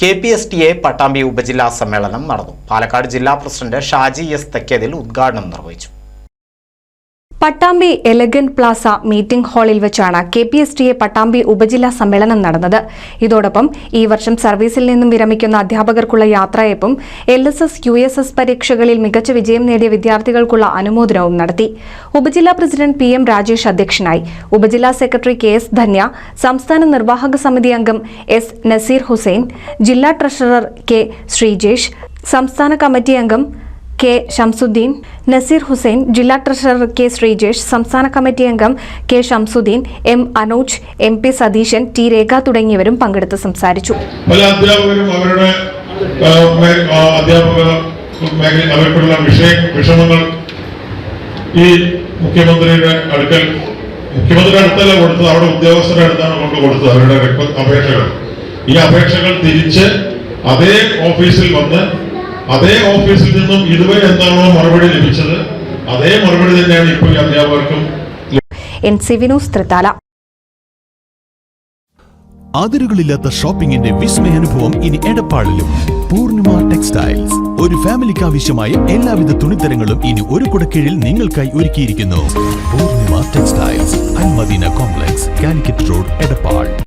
K P S T A Pattambi ഉപജില്ലാ സമ്മേളനം നടന്നു. പാലക്കാട് ജില്ലാ പ്രസിഡന്റ് ഷാജി എസ് തെക്കേതിൽ ഉദ്ഘാടനം നിർവഹിച്ചു. പട്ടാമ്പി എലഗൻ പ്ലാസ മീറ്റിംഗ് ഹാളിൽ വെച്ചാണ് K P S T A Pattambi ഉപജില്ലാ സമ്മേളനം നടന്നത്. ഇതോടൊപ്പം ഈ വർഷം സർവീസിൽ നിന്നും വിരമിക്കുന്ന അധ്യാപകർക്കുള്ള യാത്രയപ്പും L S S U S S പരീക്ഷകളിൽ മികച്ച വിജയം നേടിയ വിദ്യാർത്ഥികൾക്കുള്ള അനുമോദനവും നടത്തി. ഉപജില്ലാ പ്രസിഡന്റ് പി എം രാജേഷ് അധ്യക്ഷനായി. ഉപജില്ലാ സെക്രട്ടറി കെ എസ് ധന്യ സംസ്ഥാന നിർവാഹക സമിതി അംഗം എസ് നസീർ ഹുസൈൻ ജില്ലാ ട്രഷറർ കെ ശ്രീജേഷ് സംസ്ഥാന കമ്മിറ്റി അംഗം കെ ഷംസുദ്ദീൻ നസീർ ഹുസൈൻ ജില്ലാ ട്രഷറർ കെ ശ്രീജേഷ് സംസ്ഥാന കമ്മിറ്റി അംഗം K Shamsuddin M Anuj M P Satheesan T Rekha തുടങ്ങിയവരും പങ്കെടുത്ത് സംസാരിച്ചു. പല അധ്യാപകരും അവരുടെ അധ്യാപക മേഖല അവർക്കുള്ള വിഷയ വിഷമങ്ങൾ ഈ മുഖ്യമന്ത്രിയുടെ അടുക്കൽ മുഖ്യമന്ത്രിയുടെ അടുത്തല്ല കൊടുത്തത് അവിടെ ഉദ്യോഗസ്ഥരുടെ അടുത്താണ് കൊണ്ട് കൊടുത്തത് അവരുടെ അപേക്ഷകൾ. ഈ അപേക്ഷകൾ തിരിച്ച് അതേ ഓഫീസിൽ വന്ന് അതേ ഓഫീസിൽ നിന്നും ഇതുവരെ എന്താണോ മറുപടി ലഭിച്ചത് അതേ മറുപടി തന്നെയാണ് ഇപ്പോൾ ഈ അധ്യാപകർക്കും എൻ സി വിനോസ് തൃത്താല. അതിരുകളില്ലാത്ത ഷോപ്പിംഗിന്റെ വിസ്മയാനുഭവം ഇനി എടപ്പാളിലും. പൂർണിമ ടെക്സ്റ്റൈൽസ്. ഒരു ഫാമിലിക്ക് ആവശ്യമായ എല്ലാവിധ തുണിത്തരങ്ങളും ഇനി ഒരു കുടക്കീഴിൽ നിങ്ങൾക്കായി ഒരുക്കിയിരിക്കുന്നു. Poornima textiles. Almadina complex Calicut road Edappal.